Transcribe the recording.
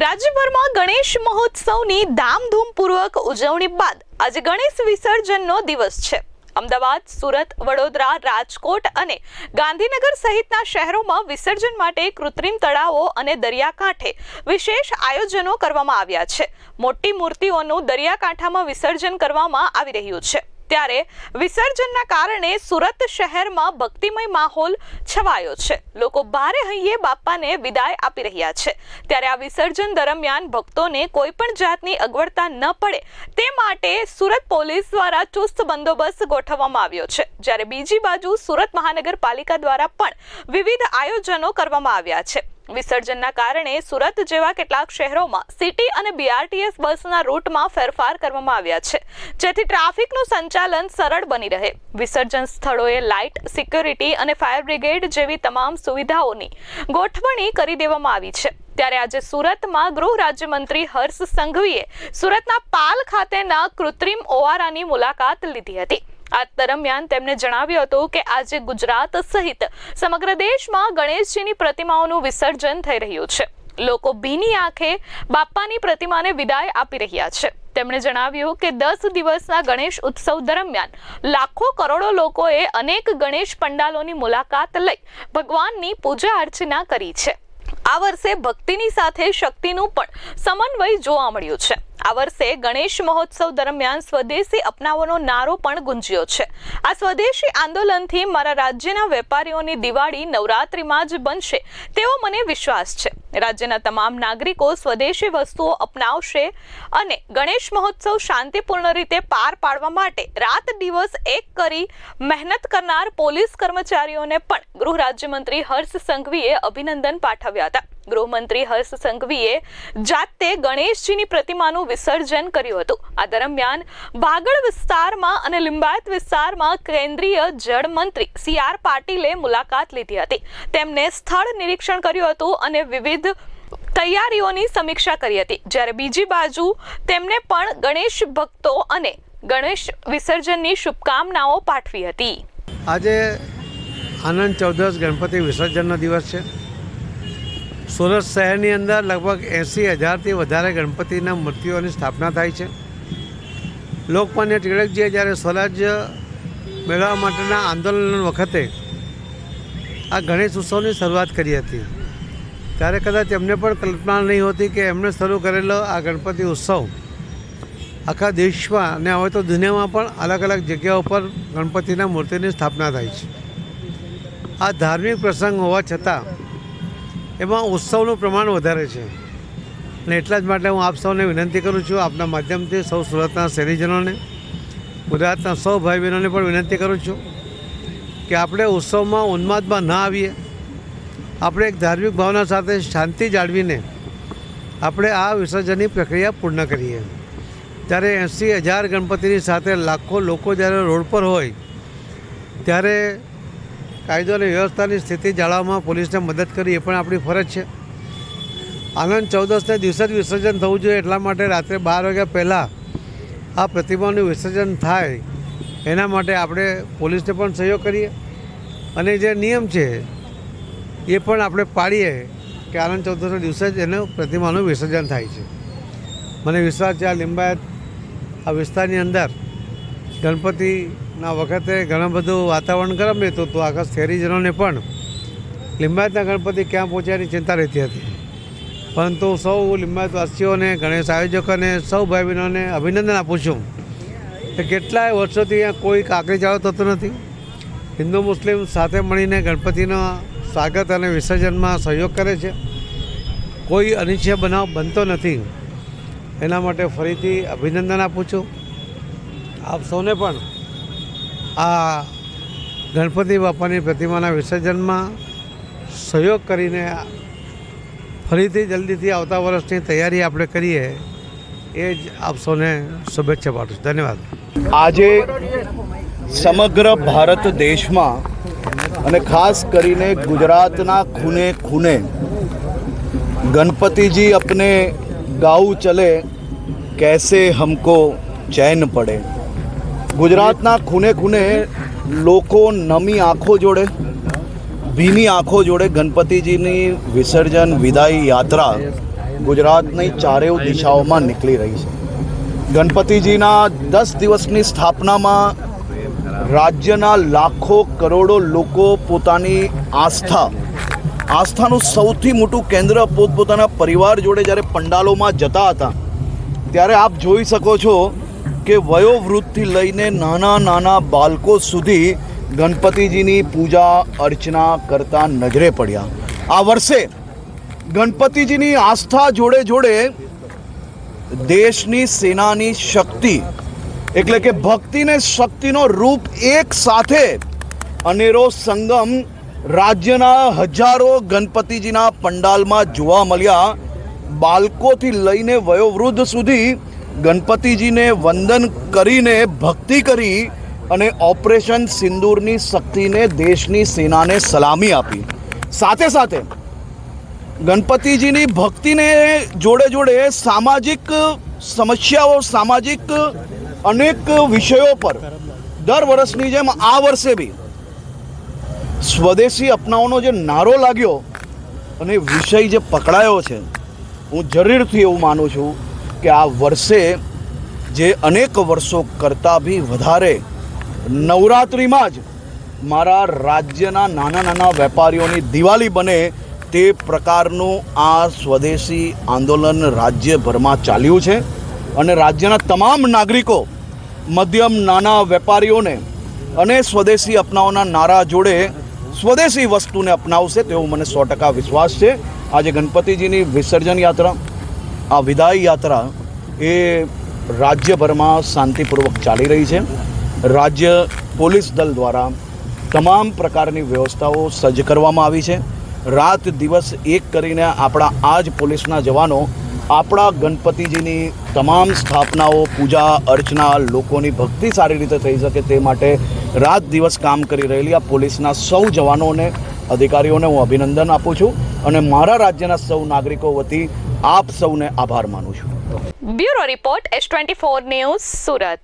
રાજ્યભરમાં ગણેશ મહોત્સવની ધામધૂમપૂર્વક ઉજવણી બાદ આજે ગણેશ વિસર્જનનો દિવસ છે. અમદાવાદ, સુરત, વડોદરા, રાજકોટ અને ગાંધીનગર સહિતના શહેરોમાં વિસર્જન માટે કૃત્રિમ તળાવો અને દરિયાકાંઠે વિશેષ આયોજનો કરવામાં આવ્યા છે. મોટી મૂર્તિઓનું દરિયાકાંઠામાં વિસર્જન કરવામાં આવી રહ્યું છે. ત્યારે વિસર્જનના કારણે સુરત શહેરમાં ભક્તિમય માહોલ છવાયો છે. લોકો ભારે હૈયે બાપાને વિદાય આપી રહ્યા છે. ત્યારે આ વિસર્જન દરમિયાન ભક્તોને કોઈ પણ જાતની અગવડતા ન પડે તે માટે સુરત પોલીસ દ્વારા ચુસ્ત બંદોબસ્ત ગોઠવવામાં આવ્યો છે. જ્યારે બીજી બાજુ સુરત મહાનગરપાલિકા દ્વારા પણ વિવિધ આયોજનો કરવામાં આવ્યા છે. વિસર્જનના કારણે સુરત જેવા કેટલાક શહેરોમાં સિટી અને બીઆરટીએસ બસના રૂટમાં ફેરફાર કરવામાં આવ્યા છે, જેથી ટ્રાફિકનું સંચાલન સરળ બની રહે. વિસર્જન સ્થળોએ લાઇટ, સિક્યોરિટી અને ફાયર બ્રિગેડ જેવી તમામ સુવિધાઓની ગોઠવણી કરી દેવામાં આવી છે. ત્યારે આજે સુરતમાં ગૃહ રાજ્યમંત્રી હર્ષ સંઘવીએ સુરતના પાલ ખાતેના કૃત્રિમ ઓવારાની મુલાકાત લીધી હતી. આ દરમિયાન તેમણે જણાવ્યું હતું કે આજે ગુજરાત સહિત સમગ્ર દેશમાં ગણેશજીની પ્રતિમાઓનું વિસર્જન થઈ રહ્યું છે. લોકો ભીની આંખે બાપ્પાની પ્રતિમાને વિદાય આપી રહ્યા છે. તેમણે જણાવ્યું કે દસ દિવસના ગણેશ ઉત્સવ દરમિયાન લાખો કરોડો લોકોએ અનેક ગણેશ પંડાલોની મુલાકાત લઈ ભગવાનની પૂજા અર્ચના કરી છે. આ વર્ષે ભક્તિની સાથે શક્તિનું પણ સમન્વય જોવા મળ્યું છે. આ વર્ષે ગણેશ મહોત્સવ દરમિયાન સ્વદેશી અપનાવવાનો નારો પણ ગુંજ્યો છે. આ સ્વદેશી આંદોલનથી મારા રાજ્યના વેપારીઓની દિવાળી નવરાત્રિમાં જ બનશે તેવો મને વિશ્વાસ છે. રાજ્યના તમામ નાગરિકો સ્વદેશી વસ્તુઓ અપનાવશે અને ગણેશ મહોત્સવ શાંતિપૂર્ણ રીતે પાર પાડવા માટે રાત દિવસ એક કરી મહેનત કરનાર પોલીસ કર્મચારીઓને પણ ગૃહ રાજ્યમંત્રી હર્ષ સંઘવીએ અભિનંદન પાઠવ્યા હતા. ગૃહમંત્રી હર્ષ સંઘવીએ જાતે ગણેશજીની પ્રતિમાનું વિસર્જન કર્યું હતું. આ દરમિયાન ભાગળ વિસ્તારમાં અને લિંબાયત વિસ્તારમાં કેન્દ્રીય જળમંત્રી સી આર પાટીલે મુલાકાત લીધી હતી. તેમને સ્થળ નિરીક્ષણ કર્યું હતું અને વિવિધ તૈયારીઓની સમીક્ષા કરી હતી. જ્યારે બીજી બાજુ તેમને પણ ગણેશ ભક્તો અને ગણેશ વિસર્જનની શુભકામનાઓ પાઠવી હતી. આજે આનંદ ચૌદસ ગણપતિ વિસર્જનનો દિવસ છે. સુરત શહેરની અંદર લગભગ એંસી હજારથી વધારે ગણપતિના મૂર્તિઓની સ્થાપના થાય છે. લોકમાન્ય ટિળકજીએ જ્યારે સ્વરાજ્ય મેળવવા માટેના આંદોલન વખતે આ ગણેશ ઉત્સવની શરૂઆત કરી હતી. ત્યારે કદાચ એમને પણ કલ્પના નહીં હોતી કે એમણે શરૂ કરેલો આ ગણપતિ ઉત્સવ આખા દેશમાં અને હવે તો દુનિયામાં પણ અલગ અલગ જગ્યાઓ પર ગણપતિના મૂર્તિની સ્થાપના થાય છે. આ ધાર્મિક પ્રસંગ હોવા છતાં એમાં ઉત્સવનું પ્રમાણ વધારે છે. અને એટલા જ માટે હું આપ સૌને વિનંતી કરું છું, આપના માધ્યમથી સૌ સુરતના શહેરીજનોને, ગુજરાતના સૌ ભાઈ બહેનોને પણ વિનંતી કરું છું કે આપણે ઉત્સવમાં ઉન્માદમાં ના આવીએ. આપણે એક ધાર્મિક ભાવના સાથે શાંતિ જાળવીને આપણે આ વિસર્જનની પ્રક્રિયા પૂર્ણ કરીએ. ત્યારે એંસી હજાર ગણપતિની સાથે લાખો લોકો જ્યારે રોડ પર હોય, ત્યારે કાયદો અને વ્યવસ્થાની સ્થિતિ જાળવવામાં પોલીસને મદદ કરી એ પણ આપણી ફરજ છે. આનંદ ચૌદસને દિવસે જ વિસર્જન થવું જોઈએ એટલા માટે રાત્રે બાર વાગ્યા પહેલાં આ પ્રતિમાનું વિસર્જન થાય, એના માટે આપણે પોલીસને પણ સહયોગ કરીએ. અને જે નિયમ છે એ પણ આપણે પાડીએ કે આનંદ ચૌદશના દિવસે જ એનું પ્રતિમાનું વિસર્જન થાય છે. મને વિશ્વાસ છે આ લિંબાયત, આ વિસ્તારની અંદર ગણપતિના વખતે ઘણું બધું વાતાવરણ ગરમ રહેતું હતું. આખા શહેરીજનોને પણ લિંબાયતના ગણપતિ ક્યાં પહોંચ્યાની ચિંતા રહેતી હતી. પરંતુ સૌ લિંબાયતવાસીઓને, ગણેશ આયોજકોને, સૌ ભાઈ બહેનોને અભિનંદન આપું છું કે કેટલાય વર્ષોથી અહીંયા કોઈ કાકરી ચાળો થતો નથી. હિન્દુ, મુસ્લિમ સાથે મળીને ગણપતિનો સ્વાગત અને વિસર્જનમાં સહયોગ કરે છે. કોઈ અનિચ્છય બનાવ બનતો નથી. એના માટે ફરીથી અભિનંદન આપું છું. આપ સૌને પણ આ ગણપતિ બાપાની પ્રતિમાના વિસર્જનમાં સહયોગ કરીને ફરીથી જલ્દીથી આવતા વર્ષની તૈયારી આપણે કરીએ. એ જ આપ સૌને શુભેચ્છા પાઠવું છું. ધન્યવાદ. આજે સમગ્ર ભારત દેશમાં અને ખાસ કરીને ગુજરાતના ખૂને ખૂને ગણપતિજી આપને ગાઉ ચલે, કેસે હમકો ચેન પડે. ગુજરાતના ખૂને ખૂને લોકો નમી આંખો જોડે ભીની આંખો જોડે ગણપતિજીની વિસર્જન, વિદાય યાત્રા ગુજરાતની ચારેવ દિશાઓમાં નીકળી રહી છે. ગણપતિજીના દસ દિવસની સ્થાપનામાં રાજ્યના લાખો કરોડો લોકો પોતાની આસ્થા, આસ્થાનું સૌથી મોટું કેન્દ્ર પોતપોતાના પરિવાર જોડે જ્યારે પંડાલોમાં જતા હતા, ત્યારે આપ જોઈ શકો છો કે વયોવૃદ્ધથી લઈને નાના નાના બાળકો સુધી ગણપતિજીની પૂજા, અર્ચના કરતા નજરે પડ્યા. આ વર્ષે ગણપતિજીની આસ્થા જોડે જોડે દેશની સેનાની શક્તિ એટલે કે ભક્તિને શક્તિનો રૂપ એક સાથે અનેરો સંગમ રાજ્યના હજારો ગણપતિજીના પંડાલમાં જોવા મળ્યા. બાળકોથી લઈને વયોવૃદ્ધ સુધી ગણપતિજીને વંદન કરીને ભક્તિ કરી અને ઓપરેશન સિંદૂરની શક્તિને દેશની સેનાને સલામી આપી. સાથે સાથે ગણપતિજીની ભક્તિને જોડે જોડે સામાજિક સમસ્યાઓ, સામાજિક અનેક વિષયો પર દર વર્ષની જેમ આ વર્ષે બી સ્વદેશી અપનાવવાનો જે નારો લાગ્યો અને વિષય જે પકડાયો છે, હું જરૂરથી એવું માનું છું કે આ વર્ષે જે અનેક વર્ષો કરતાં બી વધારે નવરાત્રિમાં જ મારા રાજ્યના નાના નાના વેપારીઓની દિવાળી બને તે પ્રકારનું આ સ્વદેશી આંદોલન રાજ્યભરમાં ચાલ્યું છે. અને રાજ્યના તમામ નાગરિકો, મધ્યમ, નાના વેપારીઓને અને સ્વદેશી અપનાવવાના નારા જોડે સ્વદેશી વસ્તુને અપનાવશે તેવો મને સો ટકા વિશ્વાસ છે. આજે ગણપતિજીની વિસર્જન યાત્રા, આ વિદાય યાત્રા એ રાજ્યભરમાં શાંતિપૂર્વક ચાલી રહી છે. રાજ્ય પોલીસ દળ દ્વારા તમામ પ્રકારની વ્યવસ્થાઓ સજ્જ કરવામાં આવી છે. રાત દિવસ એક કરીને આપણા આ જ પોલીસના જવાનો આપણા ગણપતિજીની તમામ સ્થાપનાઓ, પૂજા, અર્ચના લોકોની ભક્તિ સારી રીતે થઈ શકે તે માટે રાત દિવસ કામ કરી રહેલી આ પોલીસના સૌ જવાનોને, અધિકારીઓને હું અભિનંદન આપું છું અને મારા રાજ્યના સૌ નાગરિકો વતી આપ સૌને આભાર માનું છું. Bureau report, S twenty four news, Surat.